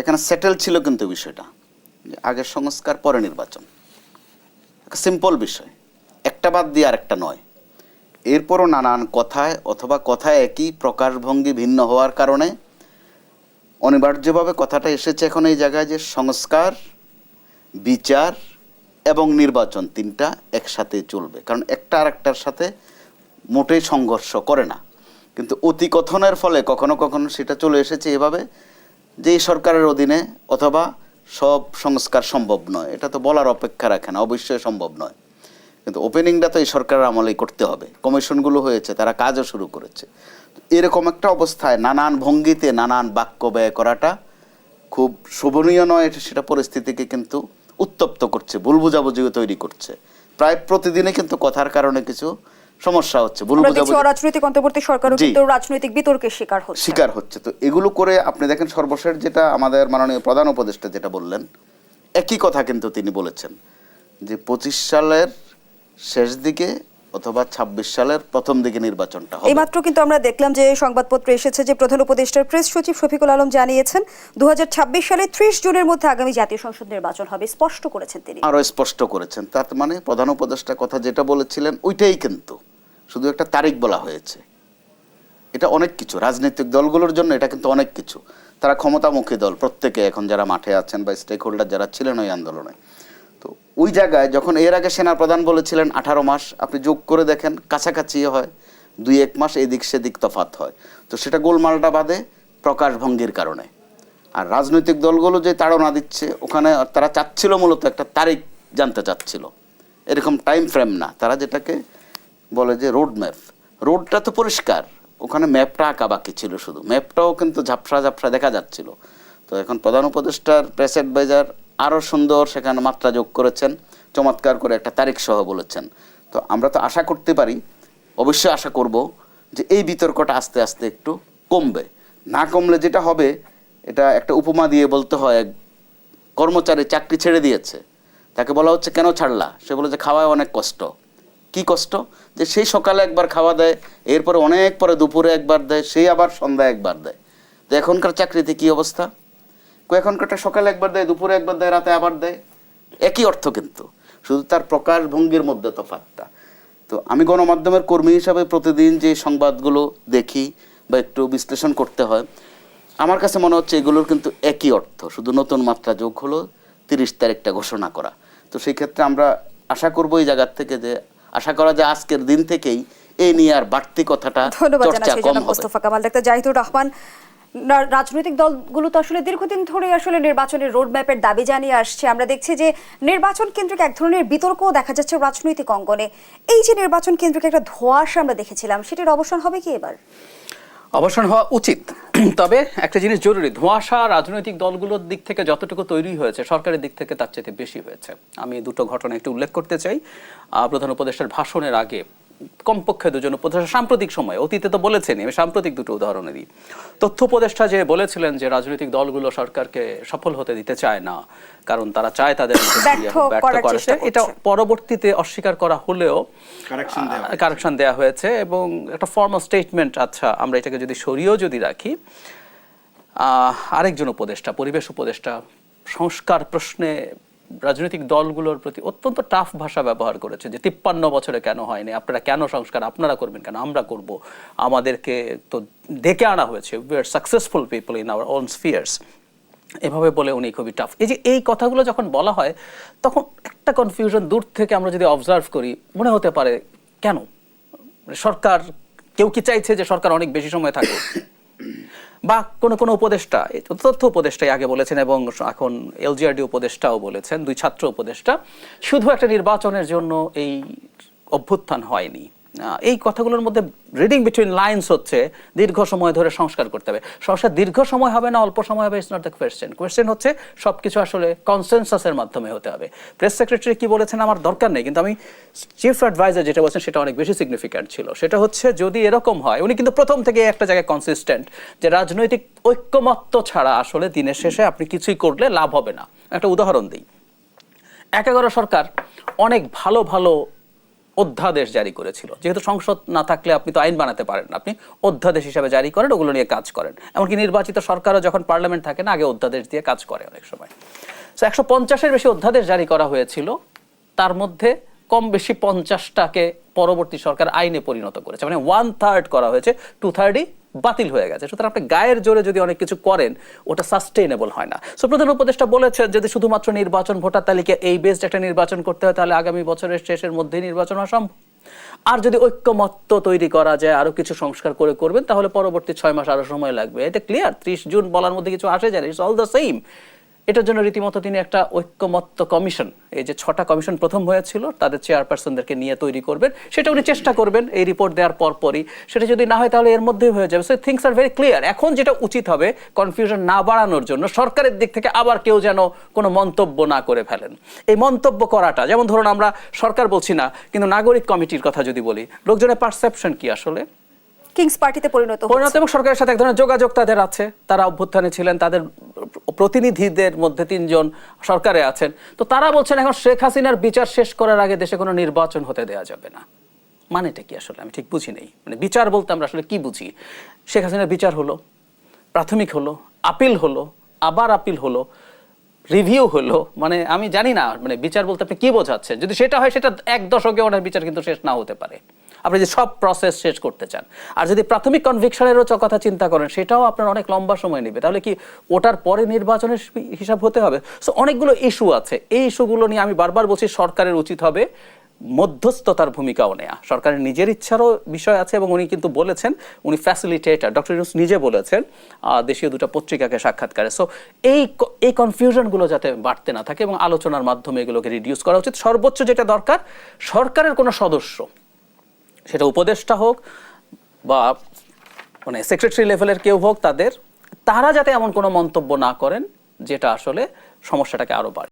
এখানে সেটেল ছিল কিন্তু বিষয়টা। আগে সংস্কার, পরে নির্বাচন। একটা সিম্পল বিষয়। একটা বাদ দিয়ে আরেকটা নয়। এরপরও নানান কথায় অথবা কথায় একই প্রকাশভঙ্গি ভিন্ন হওয়ার কারণে অনিবার্যভাবে কথাটা এসেছে এখন এই জায়গায় যে সংস্কার, বিচার এবং নির্বাচন তিনটা একসাথে চলবে। কারণ একটা আরেকটার সাথে মোটেই সংঘর্ষ করে না। কিন্তু অতিকথনের ফলে কখনো কখনো সেটা চলে এসেছে এভাবে যে সরকারের অধীনে অথবা সব সংস্কার সম্ভব নয়, এটা তো বলার অপেক্ষা রাখে না, অবশ্যই সম্ভব নয়। কিন্তু ওপেনিংটা তো এই সরকারের আমলেই করতে হবে। কমিশনগুলো হয়েছে, তারা কাজও শুরু করেছে। এরকম একটা অবস্থায় নানান ভঙ্গিতে নানান বাক্য ব্যয় করাটা খুব শোভনীয় নয় সেটা পরিস্থিতিকে কিন্তু উত্তপ্ত করছে, ভুল বুঝাবুঝিও তৈরি করছে। প্রায় প্রতিদিনে কিন্তু কথার কারণে কিছু সমস্যা হচ্ছে ভুল রাজনৈতিক অন্তর্বর্তী সরকারও কিন্তু রাজনৈতিক বিতর্কের শিকার হচ্ছে। শিকার হচ্ছে। তো এগুলো করে আপনি দেখেন সর্বশেষ যেটা আমাদের মাননীয় প্রধান উপদেষ্টা যেটা বললেন একই কথা কিন্তু তিনি বলেছেন যে পঁচিশ সালের শেষ দিকে অথবা ছাব্বিশ সালের প্রথম দিকে নির্বাচনটা হবে। এইমাত্র কিন্তু আমরা দেখলাম যে সংবাদপত্রে এসেছে যে প্রধান উপদেষ্টার প্রেস সচিব শফিকুল আলম জানিয়েছেন দু সালে ত্রিশ জুনের মধ্যে আগামী জাতীয় সংসদ নির্বাচন হবে স্পষ্ট করেছেন তিনি। আরও স্পষ্ট করেছেন। তার মানে প্রধান উপদেষ্টা কথা যেটা বলেছিলেন ওইটাই কিন্তু শুধু একটা তারিখ বলা হয়েছে। এটা অনেক কিছু রাজনৈতিক দলগুলোর জন্য এটা কিন্তু অনেক কিছু। তারা ক্ষমতামুখী দল প্রত্যেকে এখন যারা মাঠে আছেন বা স্টেক হোল্ডার যারা ছিলেন ওই আন্দোলনে। ওই জায়গায় যখন এর আগে সেনা প্রধান বলেছিলেন আঠারো মাস, আপনি যোগ করে দেখেন, কাছাকাছি হয়, দুই এক মাস এদিক সেদিক তফাত হয়। তো সেটা গোলমালটা বাদে প্রকাশভঙ্গির কারণে। আর রাজনৈতিক দলগুলো যে তাড়না দিচ্ছে, ওখানে তারা চাচ্ছিল মূলত একটা তারিখ জানতে চাচ্ছিল। এরকম টাইম ফ্রেম না। তারা যেটাকে বলে যে রোড ম্যাপ রোডটা তো পরিষ্কার। ওখানে ম্যাপটা আঁকা বাকি ছিল শুধু। ম্যাপটাও কিন্তু ঝাপসা ঝাপসা দেখা যাচ্ছিল। তো এখন প্রধান উপদেষ্টার প্রেস অ্যাডভাইজার আরও সুন্দর সেখানে মাত্রা যোগ করেছেন, চমৎকার করে একটা তারিখ সহ বলেছেন। তো আমরা তো আশা করতে পারি, অবশ্যই আশা করব যে এই বিতর্কটা আস্তে আস্তে একটু কমবে। না কমলে যেটা হবে, এটা একটা উপমা দিয়ে বলতে হয়, এক কর্মচারী চাকরি ছেড়ে দিয়েছে। তাকে বলা হচ্ছে, কেন ছাড়লা? সে বলে যে, খাওয়ায় অনেক কষ্ট। কি কষ্ট? যে সেই সকালে একবার খাওয়া দেয়, এরপরে অনেক পরে দুপুরে একবার দেয় সেই আবার সন্ধ্যায় একবার দেয়। তো এখনকার চাকরিতে কি অবস্থা? এখনকারটা সকালে একবার দেয় দুপুরে একবার দেয় রাতে আবার দেয়। একই অর্থ কিন্তু। শুধু তার প্রকাশ ভঙ্গির মধ্যে তফাৎটা। তো আমি গণমাধ্যমের কর্মী হিসাবে প্রতিদিন যে সংবাদগুলো দেখি বা একটু বিশ্লেষণ করতে হয় আমার কাছে মনে হচ্ছে এগুলোর কিন্তু একই অর্থ। শুধু নতুন মাত্রা যোগ হলো তিরিশ তারিখটা ঘোষণা করা। তো সেই ক্ষেত্রে আমরা আশা করব এই জায়গার থেকে যে আশা করা যায় আজকের দিন থেকেই এই নিয়ে আর বাড়তি কথাটা চর্চা কম হবে। মোস্তফা কামাল ডাক্তার জাহিদুর রহমান না- রাজনৈতিক দলগুলো তো আসলে দীর্ঘদিন ধরে আসলে নির্বাচনের রোড ম্যাপের দাবি জানিয়ে আসছে। আমরা দেখছি যে নির্বাচন কেন্দ্রিক এক ধরনের বিতর্কও দেখা যাচ্ছে রাজনৈতিক অঙ্গনে। এই যে নির্বাচন কেন্দ্রিক একটা ধোঁয়াশা আমরা দেখেছিলাম, সেটির অবসান হবে কি এবার? অবসান হওয়া উচিত। তবে একটা জিনিস জরুরি, ধোঁয়াশা রাজনৈতিক দলগুলোর দিক থেকে যতটুকু তৈরি হয়েছে, সরকারের দিক থেকে তার চাইতে বেশি হয়েছে। আমি দুটো ঘটনা একটু উল্লেখ করতে চাই। প্রধান উপদেষ্টার ভাষণের আগে কমপক্ষে দুজন উপদেষ্টা সাম্প্রতিক সময় অতীতে তো বলেছেন আমি সাম্প্রতিক দুটো উদাহরণ দিই। তথ্য উপদেষ্টা যে বলেছিলেন যে রাজনৈতিক দলগুলো সরকারকে সফল হতে দিতে চায় না কারণ তারা চায় তাদের এটা পরবর্তীতে অস্বীকার করা হলেও কারেকশন দেওয়া হয়েছে। এবং একটা ফর্মাল স্টেটমেন্ট আচ্ছা আমরা এটাকে যদি সরিয়েও যদি রাখি আহ, আরেকজন উপদেষ্টা পরিবেশ উপদেষ্টা সংস্কার প্রশ্নে রাজনৈতিক দলগুলোর প্রতি অত্যন্ত টাফ ভাষা ব্যবহার করেছে যে তিপ্পান্ন বছরে কেন হয়নি? আপনারা কেন সংস্কার আপনারা করবেন কেন? আমরা করব। আমাদেরকে তো ডেকে আনা হয়েছে। We are successful people in our own spheres এভাবে বলে উনি খুবই টাফ এই যে এই কথাগুলো যখন বলা হয়, তখন একটা কনফিউশন দূর থেকে আমরা যদি অবজার্ভ করি, মনে হতে পারে, কেন? মানে সরকার, কেউ কি চাইছে যে সরকার অনেক বেশি সময় থাকুক? বা কোন কোন উপদেষ্টা তথ্য উপদেষ্টাই আগে বলেছেন এবং এখন এলজিআরডি উপদেষ্টাও বলেছেন, দুই ছাত্র উপদেষ্টা, শুধু একটা নির্বাচনের জন্য এই অভ্যুত্থান হয়নি। এই কথাগুলোর মধ্যে রিডিং বিটুইন লাইন্স হচ্ছে দীর্ঘ সময় ধরে সংস্কার করতে হবে। সংস্কার দীর্ঘ সময় হবে না, অল্প সময় হবে it's not the question question হচ্ছে সবকিছু আসলে কনসেনসাসের মাধ্যমে হতে হবে। প্রেস সেক্রেটারি কি বলেছেন আমার দরকার নেই, কিন্তু আমি চিফ অ্যাডভাইজার যেটা বলছেন সেটা অনেক বেশি সিগনিফিক্যান্ট ছিল। সেটা হচ্ছে যদি এরকম হয়, উনি কিন্তু প্রথম থেকে একটা জায়গায় কনসিস্টেন্ট যে রাজনৈতিক ঐক্যমত্য ছাড়া আসলে দিনের শেষে আপনি কিছুই করলে লাভ হবে না। একটা উদাহরণ দিই। এক এগারো সরকার অনেক ভালো ভালো অধ্যাদেশ জারি করেছিল। যেহেতু সংসদ না থাকলে আপনি তো আইন বানাতে পারেন আপনি অধ্যাদেশ হিসাবে জারি করেন, ওগুলো নিয়ে কাজ করেন। এমনকি নির্বাচিত সরকারও যখন পার্লামেন্ট থাকে না, আগে অধ্যাদেশ দিয়ে কাজ করে অনেক সময়। তো একশো পঞ্চাশের বেশি অধ্যাদেশ জারি করা হয়েছিল। তার মধ্যে কম বেশি পঞ্চাশটাকে পরবর্তী সরকার আইনে পরিণত করেছে। মানে ওয়ান থার্ড করা হয়েছে। টু থার্ডই বাতিল হয়ে গেছে। সুতরাং আপনি গায়ের জোরে যদি অনেক কিছু করেন, ওটা সাস্টেইনেবল হয় না। সো প্রধান উপদেষ্টা বলেছেন, যদি শুধুমাত্র নির্বাচন, ভোটার তালিকা এই বেসড একটা নির্বাচন করতে হয়, তাহলে আগামী বছরের শেষের মধ্যেই নির্বাচন হওয়া সম্ভব। আর যদি ঐক্যমত্য তৈরি করা যায়, আরও কিছু সংস্কার করে করবেন, তাহলে পরবর্তী ছয় মাস আরও সময় লাগবে। এটা ক্লিয়ার ত্রিশ জুন বলার মধ্যে কিছু আসে যায় ইটস অল দ্য সেম এটার জন্য রীতিমতো তিনি একটা ঐক্যমত্য কমিশন এই যে ছটা কমিশন প্রথম হয়েছিল তাদের চেয়ারপারসনদেরকে নিয়ে তৈরি করবেন সেটা উনি চেষ্টা করবেন এই রিপোর্ট দেওয়ার পরপরই। সেটা যদি না হয় তাহলে এর মধ্যেই হয়ে যাবে। So things are very clear এখন যেটা উচিত হবে কনফিউশন না বাড়ানোর জন্য সরকারের দিক থেকে আবার কেউ যেন কোনো মন্তব্য না করে ফেলেন। এই মন্তব্য করাটা যেমন ধরুন আমরা সরকার বলছি না কিন্তু নাগরিক কমিটির কথা যদি বলি লোকজনের পারসেপশন কি আসলে? কিংস পার্টিতে পরিণত পরিণত এবং সরকারের সাথে এক ধরনের যোগাযোগ তাদের আছে। তারা অভ্যুত্থানে ছিলেন তাদের প্রতিনিধিদের মধ্যে তিনজন সরকারে আছেন। তো তারা বলছেন, এখন শেখ হাসিনার বিচার শেষ করার আগে দেশে কোনো নির্বাচন হতে দেওয়া যাবে না। মানেটা কি আসলে? আমি ঠিক বুঝি নেই। মানে বিচার বলতে আমরা আসলে কি বুঝি? শেখ হাসিনার বিচার হলো, প্রাথমিক হলো, আপিল হলো, আবার আপিল হলো, রিভিউ হলো। মানে আমি জানি না মানে বিচার বলতে আপনি কি বোঝাচ্ছেন? যদি সেটা হয়, সেটা এক দশকে ওনার বিচার কিন্তু শেষ না হতে পারে। আপনি যে সব প্রসেস শেষ করতে চান। আর যদি প্রাথমিক কনভিকশনেরও কথা চিন্তা করেন, সেটাও আপনার অনেক লম্বা সময় নেবে। তাহলে কি ওটার পরে নির্বাচনের হিসাব হতে হবে? সো অনেকগুলো ইস্যু আছে। এই ইস্যুগুলো নিয়ে আমি বারবার বলছি, সরকারের উচিত হবে মধ্যস্থতার ভূমিকাও নেয়া। সরকারের নিজের ইচ্ছারও বিষয় আছে এবং উনি কিন্তু বলেছেন, উনি ফ্যাসিলিটেটার ডক্টর ইউনুস নিজে বলেছেন দেশীয় দুটো পত্রিকাকে সাক্ষাৎকারে। সো এই এই কনফিউশনগুলো যাতে বাড়তে না থাকে এবং আলোচনার মাধ্যমে এগুলোকে রিডিউস করা উচিত, সর্বোচ্চ যেটা দরকার, সরকারের কোনো সদস্য সেটা উপদেষ্টা হোক বা মানে সেক্রেটারি লেভেলের কেউ হোক, তাদের, তারা যাতে এমন কোনো মন্তব্য না করেন, যেটা আসলে সমস্যাটাকে আরও বাড়ে।